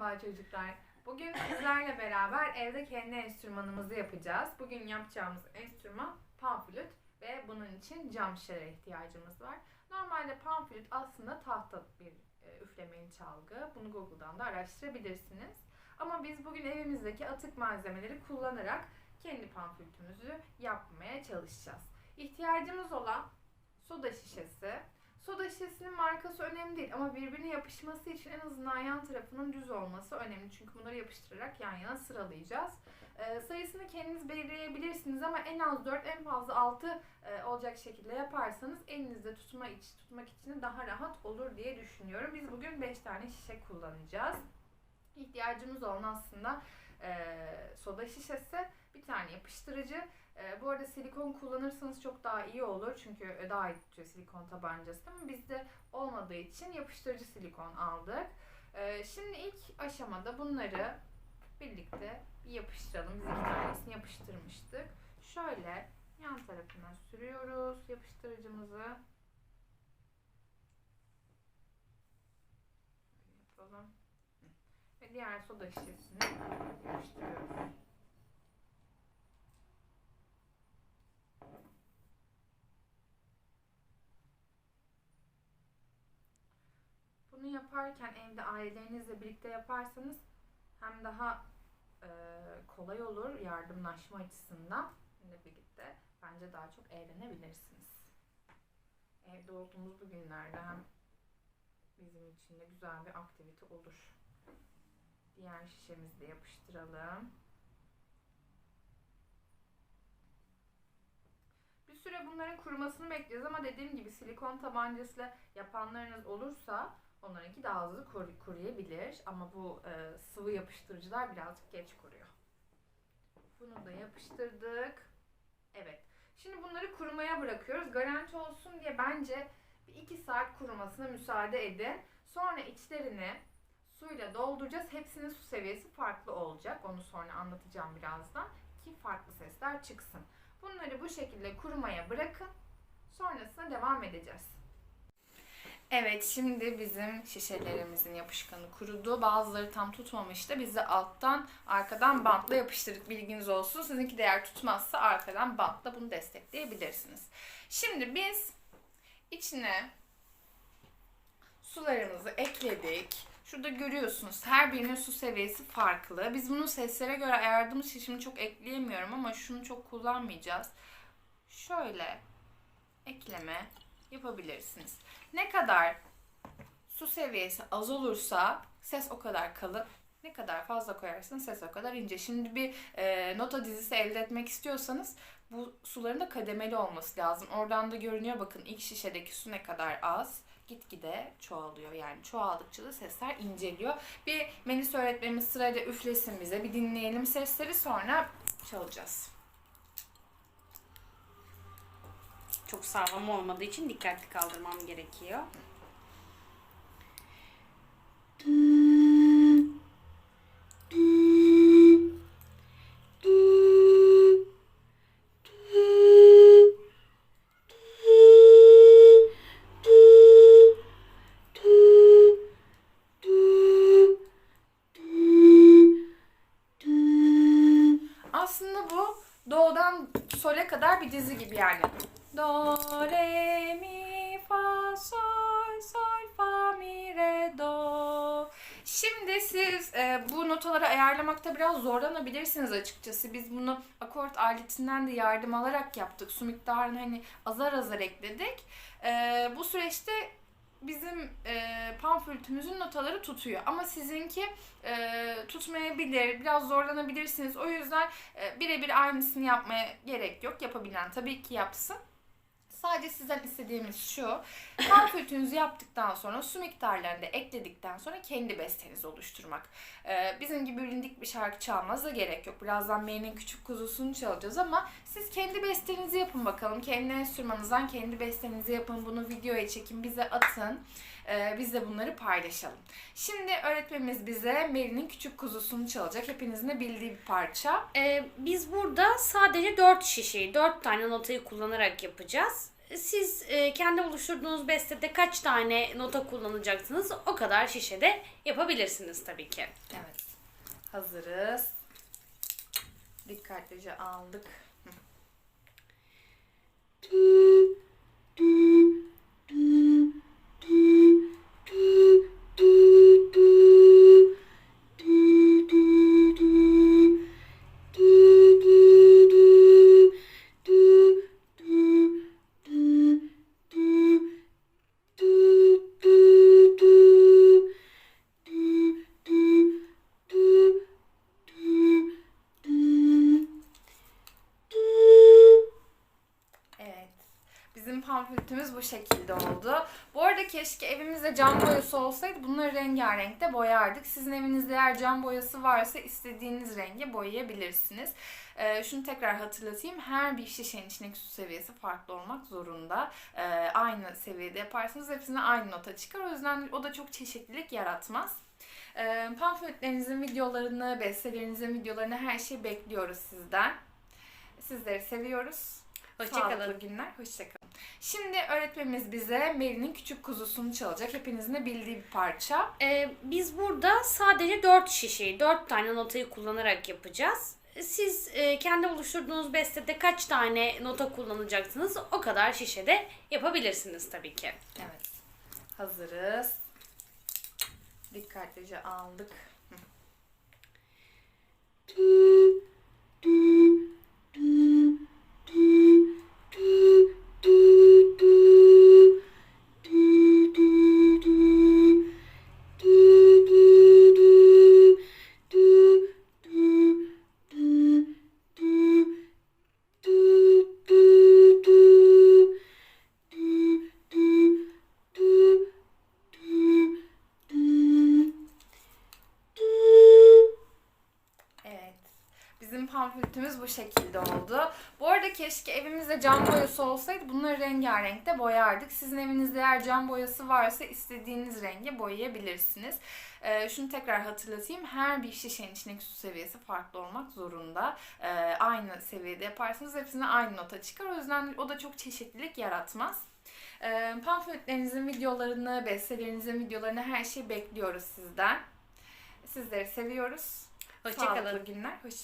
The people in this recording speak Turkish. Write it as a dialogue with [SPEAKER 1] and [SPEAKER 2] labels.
[SPEAKER 1] Merhaba çocuklar. Bugün sizlerle beraber evde kendi enstrümanımızı yapacağız. Bugün yapacağımız enstrüman panflüt ve bunun için cam şişelere ihtiyacımız var. Normalde panflüt aslında tahta bir e, üflemeli çalgı. Bunu Google'dan da araştırabilirsiniz. Ama biz bugün evimizdeki atık malzemeleri kullanarak kendi panflütümüzü yapmaya çalışacağız. İhtiyacımız olan soda şişesi, Soda şişesinin markası önemli değil ama birbirine yapışması için en azından yan tarafının düz olması önemli. Çünkü bunları yapıştırarak yan yana sıralayacağız. Ee, sayısını kendiniz belirleyebilirsiniz ama en az 4 en fazla 6 e, olacak şekilde yaparsanız elinizde tutma iç, tutmak için daha rahat olur diye düşünüyorum. Biz bugün 5 tane şişe kullanacağız. İhtiyacımız olan aslında e, soda şişesi, bir tane yapıştırıcı, ee, bu arada silikon kullanırsanız çok daha iyi olur çünkü daha iyi tutuyor silikon tabancası ama bizde olmadığı için yapıştırıcı silikon aldık. Ee, şimdi ilk aşamada bunları birlikte bir yapıştıralım. Biz iki tanesini yapıştırmıştık. Şöyle yan tarafına sürüyoruz yapıştırıcımızı. Yapalım. Ve diğer soda şişesini yapıştırıyoruz. Bunu yaparken evde ailelerinizle birlikte yaparsanız hem daha e, kolay olur yardımlaşma açısından de birlikte bence daha çok eğlenebilirsiniz. Evde olduğumuz bu günlerde hem bizim için de güzel bir aktivite olur. Diğer şişemizi de yapıştıralım. Bir süre bunların kurumasını bekleyeceğiz ama dediğim gibi silikon tabancasıyla yapanlarınız olursa onlarınki daha hızlı kur- kuruyabilir. Ama bu e, sıvı yapıştırıcılar birazcık geç kuruyor. Bunu da yapıştırdık. Evet. Şimdi bunları kurumaya bırakıyoruz. Garanti olsun diye bence bir iki saat kurumasına müsaade edin. Sonra içlerini suyla dolduracağız. Hepsinin su seviyesi farklı olacak. Onu sonra anlatacağım birazdan. Ki farklı sesler çıksın. Bunları bu şekilde kurumaya bırakın. Sonrasında devam edeceğiz. Evet şimdi bizim şişelerimizin yapışkanı kurudu. Bazıları tam tutmamıştı. Biz de alttan arkadan bantla yapıştırdık bilginiz olsun. Sizinki de eğer tutmazsa arkadan bantla bunu destekleyebilirsiniz. Şimdi biz içine sularımızı ekledik. Şurada görüyorsunuz her birinin su seviyesi farklı. Biz bunu seslere göre ayardığımız için şimdi çok ekleyemiyorum ama şunu çok kullanmayacağız. Şöyle ekleme yapabilirsiniz. Ne kadar su seviyesi az olursa ses o kadar kalın. Ne kadar fazla koyarsanız ses o kadar ince. Şimdi bir e, nota dizisi elde etmek istiyorsanız bu suların da kademeli olması lazım. Oradan da görünüyor bakın ilk şişedeki su ne kadar az gitgide çoğalıyor. Yani çoğaldıkça da sesler inceliyor. Bir Melis öğretmenimiz sırayla üflesin bize. Bir dinleyelim sesleri sonra çalacağız.
[SPEAKER 2] Çok sağlam olmadığı için dikkatli kaldırmam gerekiyor.
[SPEAKER 1] Aslında bu do'dan sol'e kadar bir dizi gibi yani. Do, re, mi, fa, sol, sol, fa, mi, re, do. Şimdi siz e, bu notaları ayarlamakta biraz zorlanabilirsiniz açıkçası. Biz bunu akort aletinden de yardım alarak yaptık. Su miktarını hani azar azar ekledik. E, bu süreçte bizim e, pamflütümüzün notaları tutuyor. Ama sizinki e, tutmayabilir, biraz zorlanabilirsiniz. O yüzden e, birebir aynısını yapmaya gerek yok. Yapabilen tabii ki yapsın. Sadece sizden istediğimiz şu. Pamflütünüzü yaptıktan sonra su miktarlarını da ekledikten sonra kendi bestenizi oluşturmak. Ee, bizim gibi bilindik bir şarkı çalmanıza gerek yok. Birazdan May'nin küçük kuzusunu çalacağız ama siz kendi bestenizi yapın bakalım. Kendi enstrümanınızdan kendi bestenizi yapın. Bunu videoya çekin, bize atın. Ee, biz de bunları paylaşalım. Şimdi öğretmenimiz bize Mary'nin küçük kuzusunu çalacak. Hepinizin de bildiği bir parça.
[SPEAKER 2] Ee, biz burada sadece 4 şişeyi, 4 tane notayı kullanarak yapacağız. Siz e, kendi oluşturduğunuz bestede kaç tane nota kullanacaksınız o kadar şişede yapabilirsiniz tabii ki.
[SPEAKER 1] Evet. Hazırız. Dikkatlice aldık. Hı. Oldu. Bu arada keşke evimizde cam boyası olsaydı bunları rengarenk de boyardık. Sizin evinizde eğer cam boyası varsa istediğiniz renge boyayabilirsiniz. Ee, şunu tekrar hatırlatayım. Her bir şişenin içindeki su seviyesi farklı olmak zorunda. Ee, aynı seviyede yaparsanız hepsine aynı nota çıkar. O yüzden o da çok çeşitlilik yaratmaz. Ee, pamfletlerinizin videolarını, bestelerinizin videolarını her şeyi bekliyoruz sizden. Sizleri seviyoruz.
[SPEAKER 2] Hoşçakalın.
[SPEAKER 1] Sağlıklı günler. Hoşçakalın. Şimdi öğretmenimiz bize Mary'nin küçük kuzusunu çalacak. Hepinizin de bildiği bir parça.
[SPEAKER 2] Ee, biz burada sadece 4 şişeyi, 4 tane notayı kullanarak yapacağız. Siz e, kendi oluşturduğunuz bestede kaç tane nota kullanacaksınız o kadar şişede yapabilirsiniz tabii ki.
[SPEAKER 1] Evet. Hazırız. Dikkatlice aldık. Hı. Oldu. Bu arada keşke evimizde cam boyası olsaydı bunları rengarenk de boyardık. Sizin evinizde eğer cam boyası varsa istediğiniz renge boyayabilirsiniz. Ee, şunu tekrar hatırlatayım. Her bir şişenin içindeki su seviyesi farklı olmak zorunda. Ee, aynı seviyede yaparsanız hepsine aynı nota çıkar. O yüzden o da çok çeşitlilik yaratmaz. Ee, pamfletlerinizin videolarını, bestelerinizin videolarını her şeyi bekliyoruz sizden. Sizleri seviyoruz.
[SPEAKER 2] Hoşçakalın.
[SPEAKER 1] Sağlıklı günler. Hoşçakalın.